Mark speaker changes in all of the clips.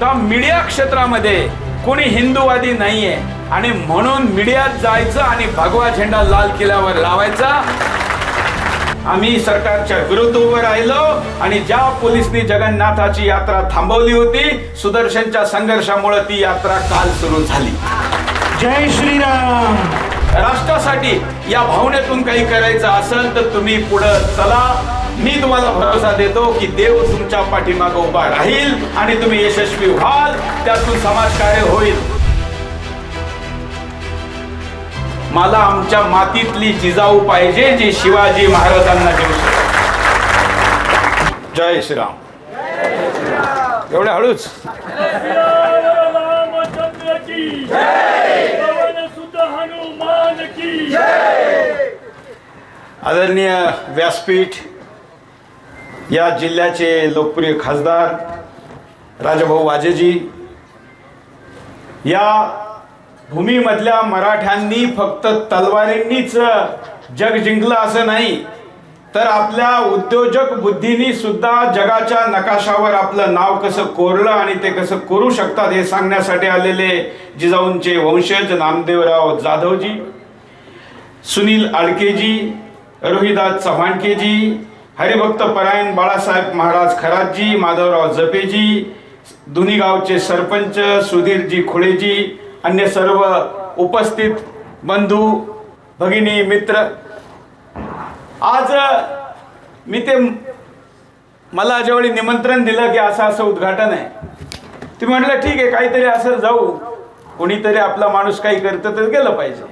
Speaker 1: का मीडिया क्षेत्रामध्ये कोणी हिंदूवादी नाहीये. आणि म्हणून मीडियात जायचं आणि भगवा झेंडा लाल किल्ल्यावर लावायचा. आम्ही सरकारच्या विरुद्ध उभं राहिलो आणि ज्या पोलिसनी जगन्नाथाची यात्रा थांबवली होती सुदर्शनच्या संघर्षामुळे ती यात्रा काल सुरू झाली.
Speaker 2: जय श्रीराम!
Speaker 1: राष्ट्रासाठी या भावनेतून काही करायचं असेल तर तुम्ही पुढं चला. मी तुम्हाला भरोसा देतो की देव तुमच्या पाठीमागे उभा राहील आणि तुम्ही यशस्वी व्हाल त्यातून समाजकार्य होईल. मला आमच्या मातीतली जिजाऊ पाहिजे जी शिवाजी महाराजांना देऊ शकेल. जय श्रीराम. एवढ्या हळूच. आदरणीय व्यासपीठ या जिल्ह्याचे लोकप्रिय खासदार राजाभाऊ वाजेजी या भूमीमधल्या मराठ्यांनी फक्त तलवारींनीच जग जिंकलं असं नाही तर आपल्या उद्योजक बुद्धीनी सुद्धा जगाच्या नकाशावर आपलं नाव कसं कोरलं आणि ते कसं करू शकतात हे सांगण्यासाठी आलेले जिजाऊंचे वंशज नामदेवराव जाधवजी सुनील आडकेजी रोहिदास चव्हाणकेजी हरिभक्त परायण बाळासाहेब महाराज खरातजी माधवराव जपेजी दोन्ही गावचे सरपंच सुधीरजी खुळेजी अन्य सर्व उपस्थित बंधू भगिनी मित्र. आज मी ते मला ज्यावेळी निमंत्रण दिलं की असं असं उद्घाटन आहे ते म्हटलं ठीक आहे काहीतरी असं जाऊ. कोणीतरी आपला माणूस काही करतं तर गेलं पाहिजे.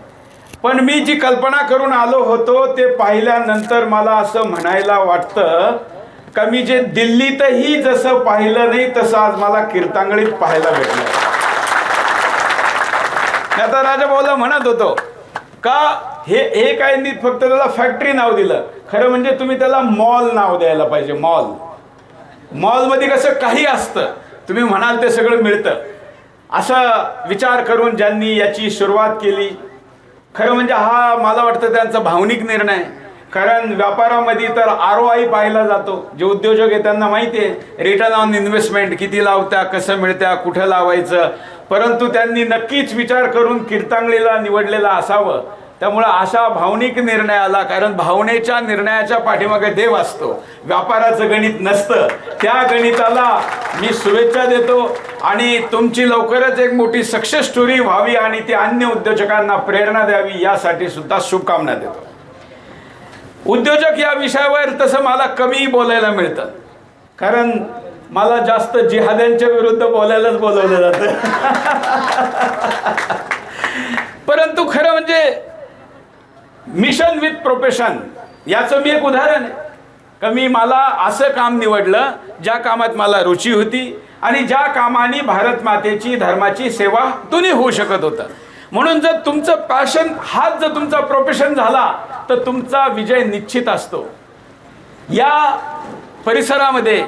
Speaker 1: पण मी जी कल्पना करून आलो होतो ते पाहिल्यानंतर मला असं म्हणायला वाटतं का मी जे दिल्लीतही जसं पाहिलं नाही तसं आज मला कीर्तांगळीत पाहायला भेटलं. आता राजा भाऊला म्हणत होतो का हे हे काय नाही फक्त त्याला फॅक्टरी नाव दिलं? खरं म्हणजे तुम्ही त्याला मॉल नाव द्यायला पाहिजे मॉल मॉलमध्ये कसं काही असतं तुम्ही म्हणाल ते सगळं मिळतं. असा विचार करून ज्यांनी याची सुरुवात केली खरं म्हणजे हा मला वाटतं त्यांचा भावनिक निर्णय. कारण व्यापारामध्ये तर आर ओ आय पाहिला जातो. जे उद्योजक आहे त्यांना माहिती आहे रिटर्न ऑन इन्व्हेस्टमेंट किती लावत्या कसं मिळत्या कुठं लावायचं. परंतु त्यांनी नक्कीच विचार करून कीर्तांगलीला निवडलेला असावं. त्यामुळं अशा भावनिक निर्णयाला कारण भावनेच्या निर्णयाच्या पाठीमागे देव असतो. व्यापाराचं गणित नसतं. त्या गणिताला मी शुभेच्छा देतो आणि तुमची लवकरच एक मोठी सक्सेस स्टोरी व्हावी आणि ती अन्य उद्योजकांना प्रेरणा द्यावी यासाठी सुद्धा शुभकामना देतो. उद्योजक या विषयावर तसं मला कमी बोलायला मिळतं. कारण मला जास्त जिहाद्यांच्या विरुद्ध बोलायलाच बोलवलं जातं. परंतु खरं म्हणजे मिशन विथ प्रोफेशन. याचं मी एक उदाहरण आहे. का मी मला असं काम निवडलं ज्या कामात मला रुची होती आणि ज्या कामाने भारत मातेची धर्माची सेवा दोन्ही होऊ शकत होतं. म्हणून जर तुमचं पॅशन हाच जर तुमचा प्रोफेशन झाला तर तुमचा विजय निश्चित असतो. या परिसरामध्ये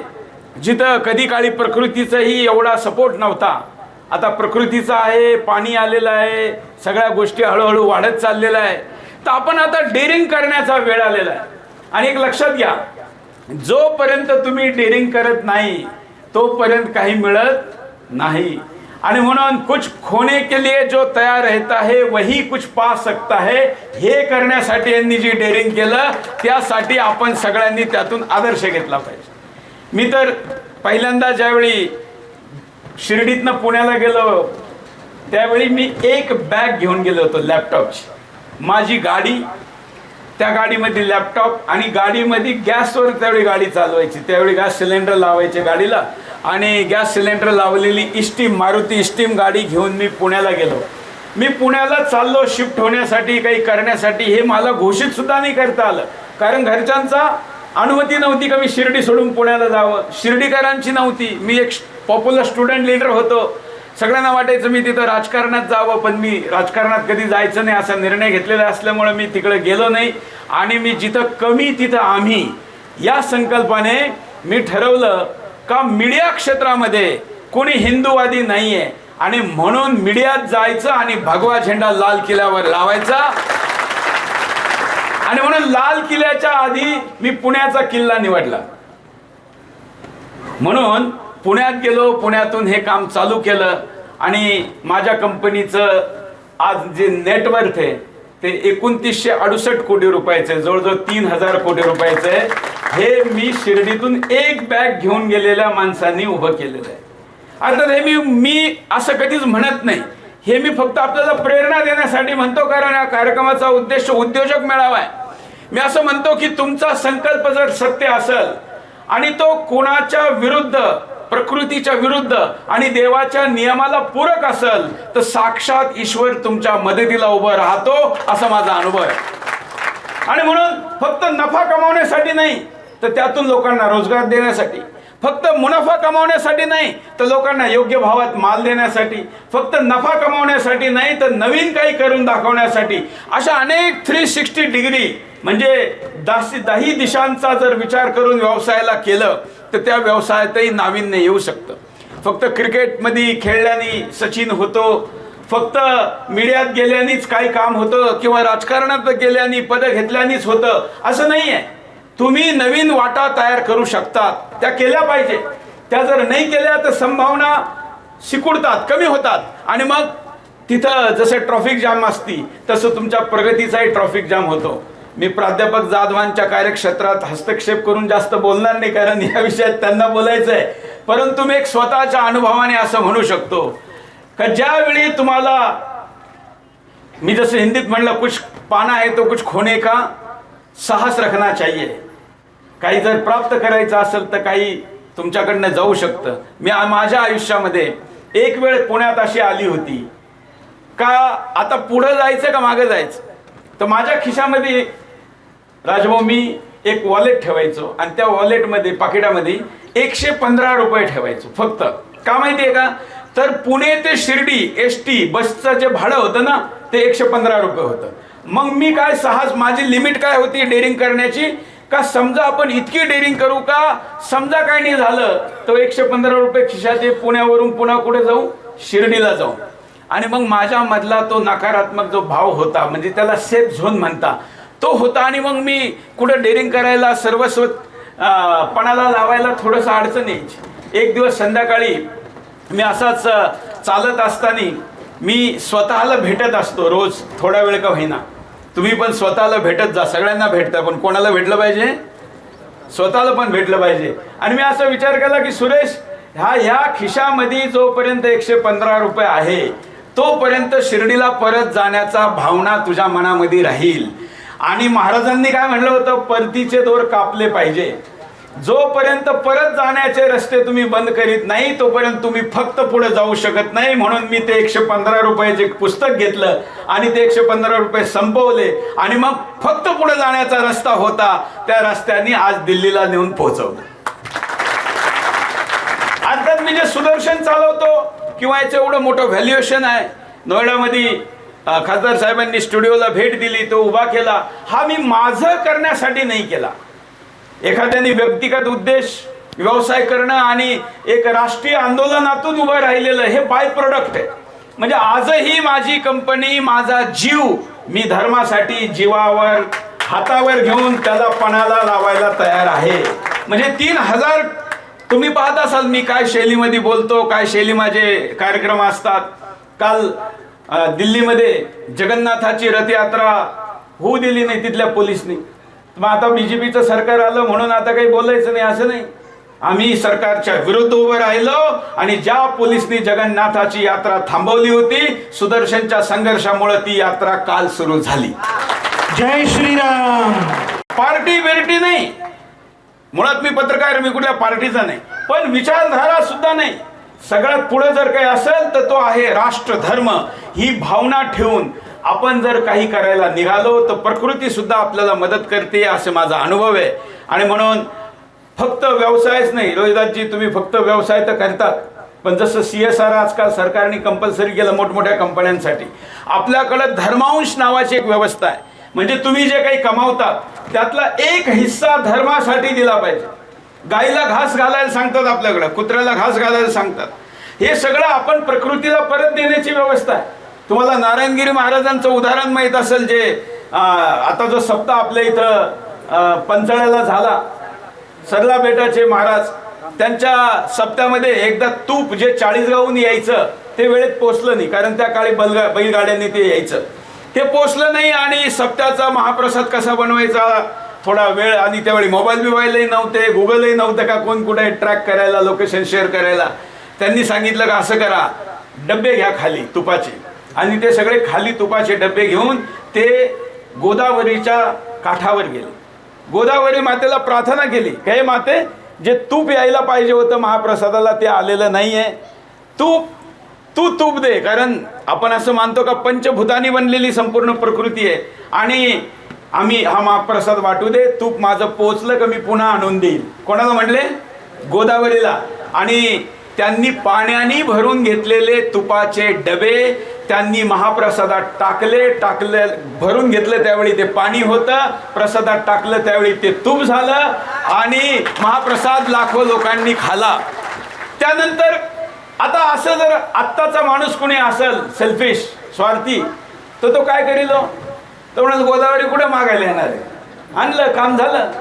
Speaker 1: जिथं कधी काळी प्रकृतीचाही एवढा सपोर्ट नव्हता आता प्रकृतीचा आहे पाणी आलेलं आहे सगळ्या गोष्टी हळूहळू वाढत चाललेल्या आहे तर आपण आता डेअरिंग करण्याचा वेळ आलेला आहे. आणि एक लक्षात घ्या जोपर्यंत तुम्ही डेअरिंग करत नाही तोपर्यंत काही मिळत नाही. आणि म्हणून कुछ खोने के लिए जो तयार रहता है वही कुछ पा सकता है. हे करण्यासाठी यांनी जी डेअरिंग केलं त्यासाठी आपण सगळ्यांनी त्यातून आदर्श घेतला पाहिजे. मी तर पहिल्यांदा ज्यावेळी शिर्डीतनं पुण्याला गेलो त्यावेळी मी एक बॅग घेऊन गेलो होतो लॅपटॉपची माझी गाडी त्या गाडीमध्ये लॅपटॉप आणि गाडीमध्ये गॅसवर त्यावेळी गाडी चालवायची. त्यावेळी गॅस सिलेंडर लावायचे गाडीला आणि गॅस सिलेंडर लावलेली इस्टीम मारुती इस्टीम गाडी घेऊन मी पुण्याला गेलो. मी पुण्याला चाललो शिफ्ट होण्यासाठी काही करण्यासाठी हे मला घोषितसुद्धा नाही करता आलं. कारण घरच्यांचा अनुमती नव्हती का मी शिर्डी सोडून पुण्याला जावं? शिर्डीकरांची नव्हती. मी एक पॉप्युलर स्टुडंट लिडर होतो. सगळ्यांना वाटायचं मी तिथं राजकारणात जावं पण मी राजकारणात कधी जायचं नाही असा निर्णय घेतलेला असल्यामुळे मी तिकडे गेलो नाही. आणि मी जिथं कमी तिथं आम्ही. या संकल्पाने मी ठरवलं का मीडिया क्षेत्रामध्ये कोणी हिंदूवादी नाही आहे आणि म्हणून मीडियात जायचं आणि भगवा झेंडा लाल किल्ल्यावर लावायचा. आणि म्हणून लाल किल्ल्याच्या आधी मी पुण्याचा किल्ला निवडला. म्हणून पुण्यात गेलो पुण्यातून हे काम चालू केलं आणि माझ्या कंपनीचं आज जे नेटवर्थ आहे ते एकोणतीसशे अडुसष्ट कोटी रुपयाचं आहे. जवळजवळ तीन हजार कोटी रुपयाचं आहे. हे मी शिर्डीतून एक बॅग घेऊन गेलेल्या माणसांनी उभं केलेलं आहे. अर्थात हे मी मी असं कधीच म्हणत नाही. हे मी फक्त आपल्याला प्रेरणा देण्यासाठी म्हणतो कारण या कार्यक्रमाचा उद्देश उद्योजक मेळावा आहे. मी असं म्हणतो की तुमचा संकल्प जर सत्य असेल आणि तो कोणाच्या विरुद्ध प्रकृतीच्या विरुद्ध आणि देवाच्या नियमाला पूरक असेल तर साक्षात ईश्वर तुमच्या मदतीला उभं राहतो असा माझा अनुभव आहे. आणि म्हणून फक्त नफा कमावण्यासाठी नाही तर त्यातून लोकांना रोजगार देण्यासाठी फक्त मुनाफा कमावण्यासाठी नाही तर लोकांना योग्य भावात माल देण्यासाठी फक्त नफा कमावण्यासाठी नाही तर नवीन काही करून दाखवण्यासाठी अशा अनेक थ्री सिक्स्टी डिग्री म्हणजे दाशी दाही दिशांचा जर विचार करून व्यवसायाला केलं तर त्या व्यवसायातही नाविन्य येऊ शकतं. फक्त क्रिकेटमध्ये खेळल्याने सचिन होतो फक्त मीडियात गेल्यानेच काही काम होतं किंवा राजकारणात गेल्याने पदं घेतल्यानेच होतं असं नाही आहे तुम्ही नवीन वाटा तयार करू शकतात. त्या केल्या पाहिजे. त्या जर नाही केल्या तर संभावना सिकुडतात कमी होतात. आणि मग तिथं जसं ट्रॉफिक जाम असती तसं तुमच्या प्रगतीचाही ट्रॉफिक जाम होतो. मी प्राध्यापक जाधवांच्या कार्यक्षेत्रात हस्तक्षेप करून जास्त बोलणार नाही कारण या विषयात त्यांना बोलायचं आहे परंतु मी एक स्वतःच्या अनुभवाने असं म्हणू शकतो का ज्यावेळी तुम्हाला मी जसं हिंदीत म्हणलं कुछ पाना आहे तो कुछ खोने का साहस रखना चाहिए. काही जर प्राप्त करायचं असेल तर काही तुमच्याकडनं जाऊ शकतं. मी माझ्या आयुष्यामध्ये एक वेळ पुण्यात अशी आली होती. का आता पुढं जायचं का मागं जायचं? तर माझ्या खिशामध्ये राजभाऊ मी एक वॉलेट ठेवायचो आणि त्या वॉलेटमध्ये पाकिटामध्ये एकशे पंधरा रुपये ठेवायचो फक्त. का माहिती आहे का? तर पुणे ते शिर्डी एस टी बसचं जे भाडं होतं ना ते एकशे पंधरा रुपये होतं. मग मी काय साहस माझी लिमिट काय होती डेअरिंग करण्याची? का समजा आपण इतकी डेअरिंग करू का? समजा काय नाही झालं तर एकशे पंधरा रुपये खिशात पुण्यावरून पुन्हा कुठे जाऊ? शिर्डीला जाऊ. आणि मग माझ्यामधला तो नकारात्मक जो भाव होता म्हणजे त्याला सेफ झोन म्हणता तो होता आणि मग मी कुठं डेअरिंग करायला सर्वस्व पणाला लावायला थोडंसं अडचण यायची. एक दिवस संध्याकाळी मी असाच चालत असताना मी स्वतःला भेटत असतो रोज थोडा वेळ का होईना. तुम्ही पण स्वतःला भेटत जा सगळ्यांना भेटता पण कोणाला भेटलं पाहिजे? स्वतःला पण भेटलं पाहिजे. आणि मी असा विचार केला की सुरेश ह्या ह्या खिशामध्ये जोपर्यंत एकशे पंधरा रुपये आहे तोपर्यंत शिर्डीला परत जाण्याचा भावना तुझ्या मनामध्ये राहील. आणि महाराजांनी काय म्हणलं होतं? परतीचे दोर कापले पाहिजे. जोपर्यंत परत जाण्याचे रस्ते तुम्ही बंद करीत नाही तोपर्यंत तुम्ही फक्त पुढे जाऊ शकत नाही. म्हणून मी ते एकशे पंधरा रुपयाचे पुस्तक घेतलं आणि ते एकशे पंधरा रुपये संपवले आणि मग फक्त पुढे जाण्याचा रस्ता होता. त्या रस्त्याने आज दिल्लीला नेऊन पोहोचवलं. आता मी जे सुदर्शन चालवतो किंवा याचं एवढं मोठं व्हॅल्युएशन आहे नोएडामध्ये खासदार साहेबांनी स्टुडिओला भेट दिली तो उभा केला. हा मी माझं करण्यासाठी नाही केला. एखाद्याने व्यक्तिगत उद्देश व्यवसाय करणं आणि एक राष्ट्रीय आंदोलनातून उभं राहिलेलं हे बाय प्रोडक्ट आहे. म्हणजे आजही माझी कंपनी माझा जीव मी धर्मासाठी जीवावर हातावर घेऊन त्याला पणाला लावायला तयार आहे. म्हणजे तीन हजार तुम्ही पाहत असाल मी काय शैलीमध्ये बोलतो काय शैली माझे कार्यक्रम असतात. काल दिल्लीमध्ये जगन्नाथाची रथयात्रा होऊ दिली नाही तिथल्या पोलिसनी. मग आता बीजेपीचं सरकार आलं म्हणून आता काही बोलायचं नाही असं नाही. आम्ही सरकारच्या विरुद्ध उभं राहिलो आणि ज्या पोलिसनी जगन्नाथाची यात्रा थांबवली होती सुदर्शनच्या संघर्षामुळे ती यात्रा काल सुरू झाली.
Speaker 2: जय श्रीराम.
Speaker 1: पार्टी बिर्टी नाही. मुळात मी पत्रकार मी कुठल्या पार्टीचा नाही. पण विचारधारा सुद्धा नाही. सगळ्यात पुढे जर काही असेल तर तो आहे राष्ट्र धर्म ही भावना ठेवून आपण जर काही करायला निघालो तर प्रकृती सुद्धा आपल्याला मदत करते असे माझा अनुभव आहे. आणि म्हणून फक्त व्यवसायच नाही. रोहिदासजी तुम्ही फक्त व्यवसाय तर करतात. पण जसं सी एस आर आजकाल सरकारने कंपल्सरी केलं मोठमोठ्या कंपन्यांसाठी. आपल्याकडं धर्मांश नावाची एक व्यवस्था आहे. म्हणजे तुम्ही जे काही कमावतात त्यातला एक हिस्सा धर्मासाठी दिला पाहिजे. गाईला घास घालायला सांगतात आपल्याकडं कुत्र्याला घास घालायला सांगतात. हे सगळं आपण प्रकृतीला परत देण्याची व्यवस्था आहे. तुम्हाला नारायणगिरी महाराजांचं उदाहरण माहीत असेल जे आता जो सप्ताह आपल्या इथं पंचाळ्याला झाला. सरला बेटाचे महाराज त्यांच्या सप्त्यामध्ये एकदा तूप जे चाळीसगावून यायचं ते वेळेत पोचलं नाही कारण त्या काळी बलगा बैलगाड्यांनी ते यायचं. ते पोचलं नाही आणि सप्त्याचा महाप्रसाद कसा बनवायचा थोडा वेळ आणि त्यावेळी मोबाईल बिबाईलही नव्हते गुगलही नव्हतं का कोण कुठे ट्रॅक करायला लोकेशन शेअर करायला. त्यांनी सांगितलं का असं करा डबे घ्या खाली तुपाचे. आणि ते सगळे खाली तुपाचे डबे घेऊन ते गोदावरीच्या काठावर गेले. गोदावरी मातेला प्रार्थना केली काय माते जे तूप यायला पाहिजे होतं महाप्रसादाला ते आलेलं नाही आहे तूप तू तूप दे कारण आपण असं मानतो का पंचभूतानी बनलेली संपूर्ण प्रकृती आहे. आणि आम्ही हा महाप्रसाद वाटू दे तूप माझं पोचलं का मी पुन्हा आणून देईल. कोणाला म्हणले? गोदावरीला. आणि त्यांनी पाण्याने भरून घेतलेले तुपाचे डबे त्यांनी महाप्रसादात टाकले टाकले भरून घेतलं त्यावेळी ते पाणी होतं प्रसादात टाकलं त्यावेळी ते तूप झालं आणि महाप्रसाद लाखो लोकांनी खाला. त्यानंतर आता असं जर आत्ताचा माणूस कुणी असेल सेल्फिश स्वार्थी तर तो काय करील? तर म्हणून गोदावरी कुठे मागायला येणार आहे? आणलं काम झालं.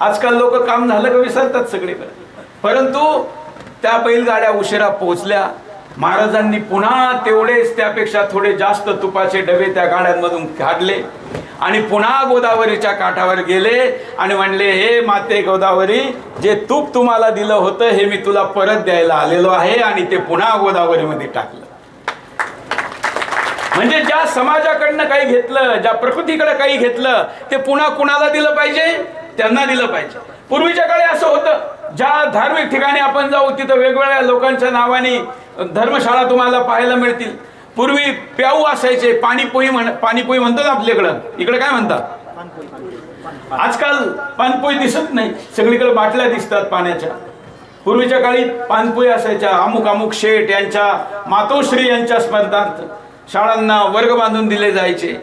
Speaker 1: आजकाल लोक काम झालं का विसरतात सगळीकडे. परंतु त्या बैलगाड्या उशिरा पोहोचल्या. महाराजांनी पुन्हा तेवढेच त्यापेक्षा थोडे जास्त तुपाचे डबे त्या गाड्यांमधून काढले आणि पुन्हा गोदावरीच्या काठावर गेले आणि म्हणले हे माते गोदावरी जे तूप तुम्हाला दिलं होतं हे मी तुला परत द्यायला आलेलो आहे आणि ते पुन्हा गोदावरीमध्ये टाकलं. म्हणजे ज्या समाजाकडनं काही घेतलं ज्या प्रकृतीकडे काही घेतलं ते पुन्हा कुणाला दिलं पाहिजे? त्यांना दिलं पाहिजे. पूर्वीच्या काळी असं होतं. ज्या धार्मिक ठिकाणी आपण जाऊ तिथं वेगवेगळ्या लोकांच्या नावाने धर्मशाळा तुम्हाला पाहायला मिळतील. पूर्वी प्याऊ असायचे पाणीपोई म्हण पाणीपोई म्हणतात आपल्याकडं. इकडे काय म्हणतात? आजकाल पानपोई दिसत नाही. सगळीकडे बाटल्या दिसतात पाण्याच्या. पूर्वीच्या काळी पानपोई असायच्या. अमुक अमुक शेठ यांच्या मातोश्री यांच्या स्पर्धार्थ शाळांना वर्ग बांधून दिले जायचे.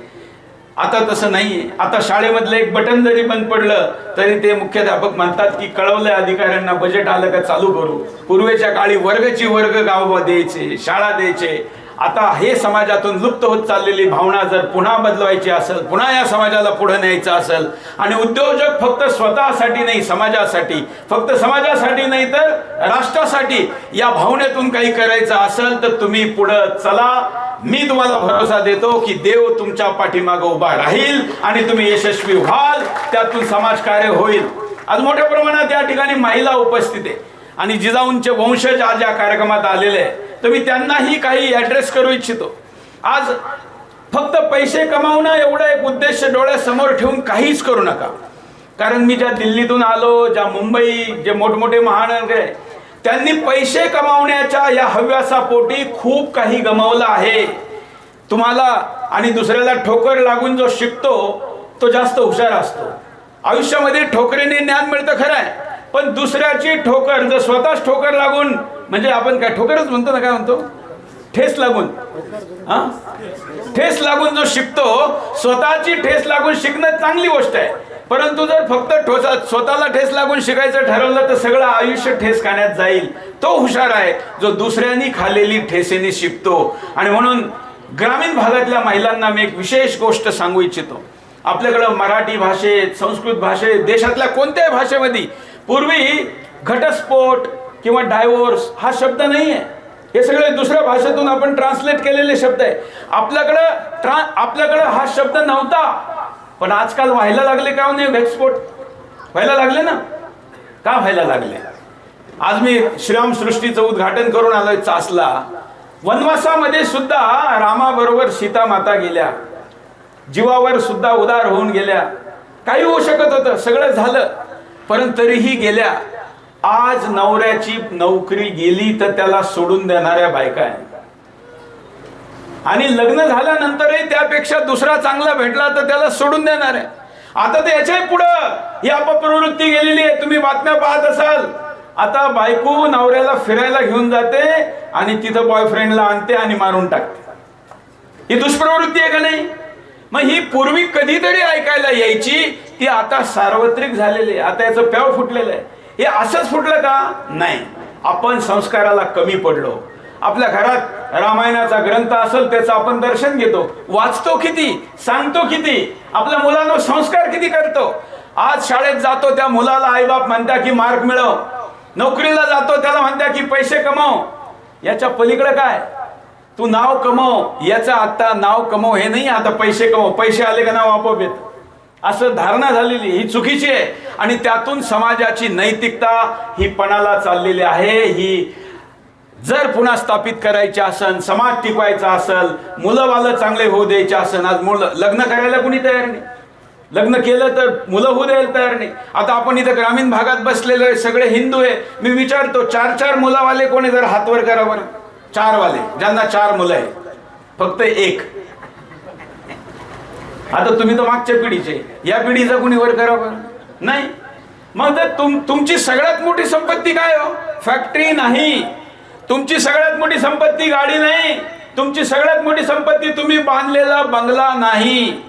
Speaker 1: आता तसं नाही आता शाळेमधलं एक बटन जरी बंद पडलं तरी ते मुख्याध्यापक म्हणतात की कळवलंय अधिकाऱ्यांना बजेट आलं का चालू करू. पूर्वेच्या काळी वर्गची वर्ग गाव द्यायचे शाळा द्यायचे आता हे समाजातून लुप्त होत चाललेली भावना जर पुन्हा बदलवायची असेल पुन्हा या समाजाला पुढे न्यायचं असेल आणि उद्योजक फक्त स्वतःसाठी नाही समाजासाठी फक्त समाजासाठी नाही तर राष्ट्रासाठी या भावनेतून काही करायचं असेल तर तुम्ही पुढं चला. मी तुम्हाला भरोसा देतो की देव तुमच्या पाठीमागं उभा राहील आणि तुम्ही यशस्वी व्हाल त्यातून समाजकार्य होईल. आज मोठ्या प्रमाणात या ठिकाणी महिला उपस्थित आहे. आणि जिजाऊंचे वंशज आज या कार्यक्रमात आलेले आहे तर मी त्यांनाही काही ऍड्रेस करू इच्छितो. आज फक्त पैसे कमावणं एवढं एक उद्देश डोळ्यासमोर ठेवून काहीच करू नका. कारण मी ज्या दिल्लीतून आलो ज्या मुंबई जे मोठमोठे महानगर आहे त्यांनी पैसे कमावण्याच्या या हव्यासापोटी खूप काही गमावलं आहे. तुम्हाला आणि दुसऱ्याला ठोकर लागून जो शिकतो तो जास्त हुशार असतो. आयुष्यामध्ये ठोकरेने ज्ञान मिळतं खरं आहे. पण दुसऱ्याची ठोकर जर स्वतःच ठोकर लागून म्हणजे आपण काय ठोकरच म्हणतो ना काय म्हणतो? ठेस लागून. हा? ठेस लागून जो शिकतो स्वतःची ठेस लागून शिकणं चांगली गोष्ट आहे. परंतु जर फक्त ठोसा स्वतःला ठेस लागून शिकायचं ठरवलं तर सगळं आयुष्य ठेस खाण्यात जाईल. तो हुशार आहे जो दुसऱ्यांनी खाल्लेली ठेसेने शिकतो. आणि म्हणून ग्रामीण भागातल्या महिलांना मी एक विशेष गोष्ट सांगू इच्छितो. आपल्याकडं मराठी भाषेत संस्कृत भाषेत देशातल्या कोणत्याही भाषेमध्ये पूर्वी घटस्फोट किंवा डायव्होर्स हा शब्द नाही आहे हे सगळे दुसऱ्या भाषेतून आपण ट्रान्सलेट केलेले शब्द आहे. आपल्याकडं ट्रा आपल्याकडं हा शब्द नव्हता. पण आजकाल व्हायला लागले का हो नाही घटस्फोट? व्हायला लागले ना? का व्हायला लागले? आज मी श्रीराम सृष्टीचं उद्घाटन करून आलोय चासला. वनवासामध्ये सुद्धा रामाबरोबर सीता माता गेल्या. जीवावर सुद्धा उदार होऊन गेल्या. काही होऊ शकत होतं. सगळं झालं. परंतु तरीही गेल्या. आज नवऱ्याची नोकरी गेली तर त्याला सोडून देणाऱ्या बायका आणि लग्न झाल्यानंतरही त्यापेक्षा दुसरा चांगला भेटला तर त्याला सोडून देणार आहे. आता तर याच्याही पुढं ही अपप्रवृत्ती गेलेली आहे. तुम्ही बातम्या पाहत असाल. आता बायको नवऱ्याला फिरायला घेऊन जाते आणि तिथं बॉयफ्रेंडला आणते आणि मारून टाकते. ही दुष्प्रवृत्ती आहे का नाही? मग ही पूर्वी कधीतरी ऐकायला यायची ती आता सार्वत्रिक झालेली आहे. आता याचं प्याव फुटलेलं आहे. हे असंच फुटलं का? नाही. आपण संस्काराला कमी पडलो. आपल्या घरात रामायणाचा ग्रंथ असेल त्याचं आपण दर्शन घेतो. वाचतो किती? सांगतो किती? आपल्या मुलांना संस्कार किती करतो? आज शाळेत जातो त्या मुलाला आईबाप म्हणता की मार्क मिळव. नोकरीला जातो त्याला म्हणता की पैसे कमाव. याच्या पलीकडे काय? तू नाव कमव याचं आता नाव कमव हे नाही आता पैसे कमव. पैसे आले का नाव आपोआप येत? असं धारणा झालेली ही चुकीची आहे. आणि त्यातून समाजाची नैतिकता ही पणाला चाललेली आहे. ही जर पुन्हा स्थापित करायची असन समाज टिकवायचा असल मुलं वालं चांगले होऊ द्यायचे असन आज मुलं लग्न करायला कुणी तयार नाही. लग्न केलं तर मुलं होऊ द्यायला तयार नाही. आता आपण इथं ग्रामीण भागात बसलेले सगळे हिंदू आहे. मी विचारतो चार चार मुलावाले कोणी जर हातवर करा बरं चार वाले ज्यांना चार मुलं आहे फक्त एक. आता तुम्ही तर मागच्या पिढीचे या पिढीचा कुणी वर करा नाही. मग तर तुम तुमची सगळ्यात मोठी संपत्ती काय हो? फॅक्टरी नाही. तुमची सगळ्यात मोठी संपत्ती गाडी नाही. तुमची सगळ्यात मोठी संपत्ती तुम्ही बांधलेला बंगला नाही.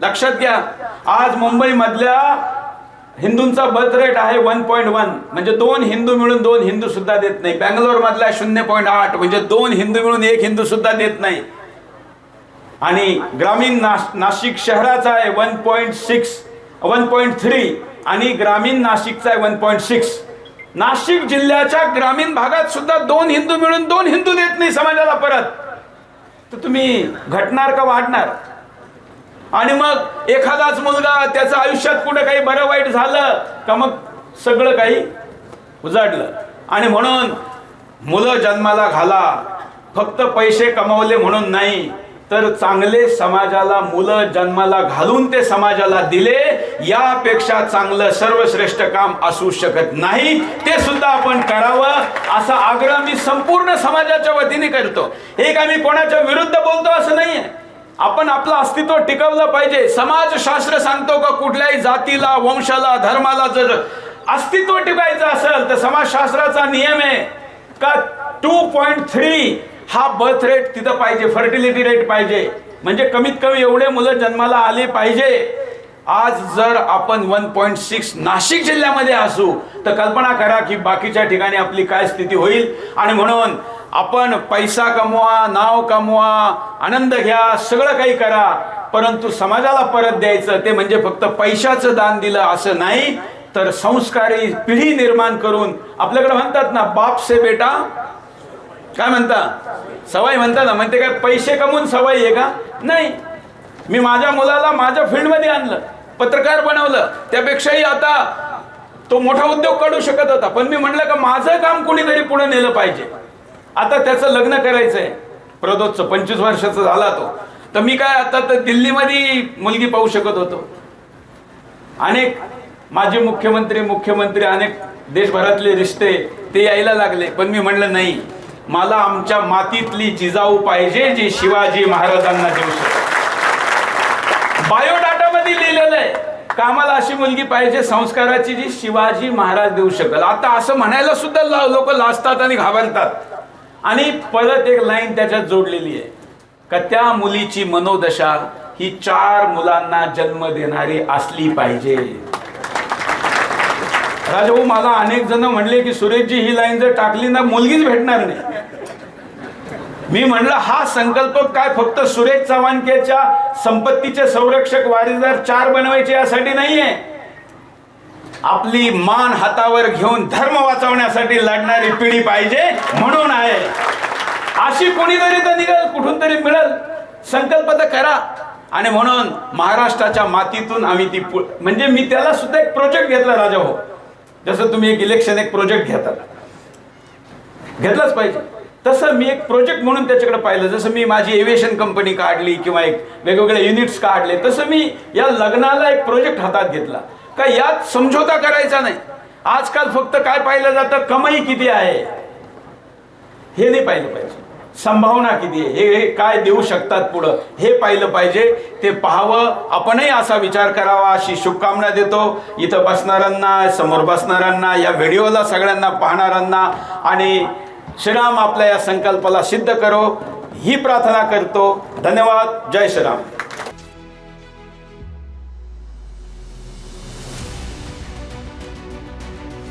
Speaker 1: लक्षात घ्या. आज मुंबईमधल्या हिंदूंचा बर्थ रेट आहे वन पॉईंट वन म्हणजे दोन हिंदू मिळून दोन हिंदू सुद्धा देत नाही. बँगलोर मधला शून्य पॉईंट आठ. म्हणजे दोन हिंदू मिळून एक हिंदू सुद्धा देत नाही. आणि ग्रामीण नाश नाशिक शहराचा आहे one point six one point three आणि ग्रामीण नाशिकचा आहे वन पॉईंट सिक्स नाशिक जिल्ह्याच्या ग्रामीण भागात सुद्धा दोन हिंदू मिळून दोन हिंदू देत नाही समाजाला परत. तर तुम्ही घटणार का वाढणार. आणि मग एखादाच मुलगा त्याचं आयुष्यात कुठं काही बरं वाईट झालं का मग सगळं काही उजाडलं. आणि म्हणून मुलं जन्माला घाला. फक्त पैसे कमवले म्हणून नाही तर चांगले समाजाला मुलं जन्माला घालून ते समाजाला दिले यापेक्षा चांगलं सर्वश्रेष्ठ काम असू शकत नाही. ते सुद्धा आपण करावं असा आग्रह मी संपूर्ण समाजाच्या वतीने करतो. हे का मी कोणाच्या विरुद्ध बोलतो असं नाही आहे आपण आपलं अस्तित्व टिकवलं पाहिजे. समाजशास्त्र सांगतो का कुठल्याही जातीला वंशाला धर्माला जर अस्तित्व टिकायचं असेल तर समाजशास्त्राचा नियम आहे का टू पॉईंट थ्री हा बर्थ रेट तिथं पाहिजे फर्टिलिटी रेट पाहिजे. म्हणजे कमीत कमी एवढे मुलं जन्माला आले पाहिजे. आज जर आपण वन पॉईंट सिक्स नाशिक जिल्ह्यामध्ये असू तर कल्पना करा की बाकीच्या ठिकाणी आपली काय स्थिती होईल. आणि म्हणून आपण पैसा कमवा नाव कमवा आनंद घ्या सगळं काही करा. परंतु समाजाला परत द्यायचं ते म्हणजे फक्त पैशाचं दान दिलं असं नाही तर संस्कारी पिढी निर्माण करून आपल्याकडे म्हणतात ना बाप से बेटा. काय म्हणता? सवय म्हणता ना म्हणते काय पैसे कमवून सवय आहे का? नाही. मी माझ्या मुलाला माझ्या फील्डमध्ये आणलं पत्रकार बनवलं त्यापेक्षाही आता तो मोठा उद्योग काढू शकत होता. पण मी म्हणलं का माझं काम कुणीतरी पुढे नेलं पाहिजे. आता त्याचं लग्न करायचंय. प्रदोतचं पंचवीस वर्षाचा झाला तो. तर मी काय आता तर दिल्लीमध्ये मुलगी पाहू शकत होतो. अनेक माजी मुख्यमंत्री मुख्यमंत्री अनेक देशभरातले रिश्ते ते यायला लागले पण मी म्हणलं नाही. मला आमच्या मातीतली जिजाऊ पाहिजे जी शिवाजी महाराजांना देऊ शकेल बायोडाटामध्ये लिहिलेलं आहे का आम्हाला अशी मुलगी पाहिजे संस्काराची जी शिवाजी महाराज देऊ शकल. आता असं म्हणायला सुद्धा लोक लाजतात आणि घाबरतात. आणि परत एक लाईन त्याच्यात जोडलेली आहे का त्या मुलीची मनोदशा ही चार मुलांना जन्म देणारी असली पाहिजे. राजाभाऊ मला अनेक जण म्हणले की सुरेशजी ही लाईन जर टाकली ना मुलगीच भेटणार नाही. मी म्हणलं हा संकल्प काय फक्त सुरेश चव्हाणकेच्या संपत्तीचे संरक्षक वारीदार चार बनवायचे यासाठी नाहीये. आपली मान हातावर घेऊन धर्म वाचवण्यासाठी लढणारी पिढी पाहिजे म्हणून आहे. अशी कोणीतरी तर निघल कुठून तरी मिळेल. संकल्प तर करा. आणि म्हणून महाराष्ट्राच्या मातीतून आम्ही ती पु- म्हणजे मी त्याला सुद्धा एक प्रोजेक्ट घेतला राजा हो. जसं तुम्ही एक इलेक्शन एक प्रोजेक्ट घेता. घेतलाच पाहिजे. तसं मी एक प्रोजेक्ट म्हणून त्याच्याकडे पाहिलं. जसं मी माझी एव्हिएशन कंपनी काढली किंवा एक वेगवेगळे युनिट्स काढले तसं मी या लग्नाला एक प्रोजेक्ट हातात घेतला. का यात समझोता करायचा नाही. आजकाल फक्त काय पाहिलं जातं? कमाई किती आहे? हे नाही पाहिलं पाहिजे. संभावना किती आहे? हे हे काय देऊ शकतात पुढं? हे पाहिलं पाहिजे. ते पाहावं. आपणही असा विचार करावा. अशी शुभकामना देतो. इथं बसणाऱ्यांना समोर बसणाऱ्यांना या व्हिडिओला सगळ्यांना पाहणाऱ्यांना. आणि श्रीराम आपल्या या संकल्पाला सिद्ध करो. ही प्रार्थना करतो. धन्यवाद. जय श्रीराम.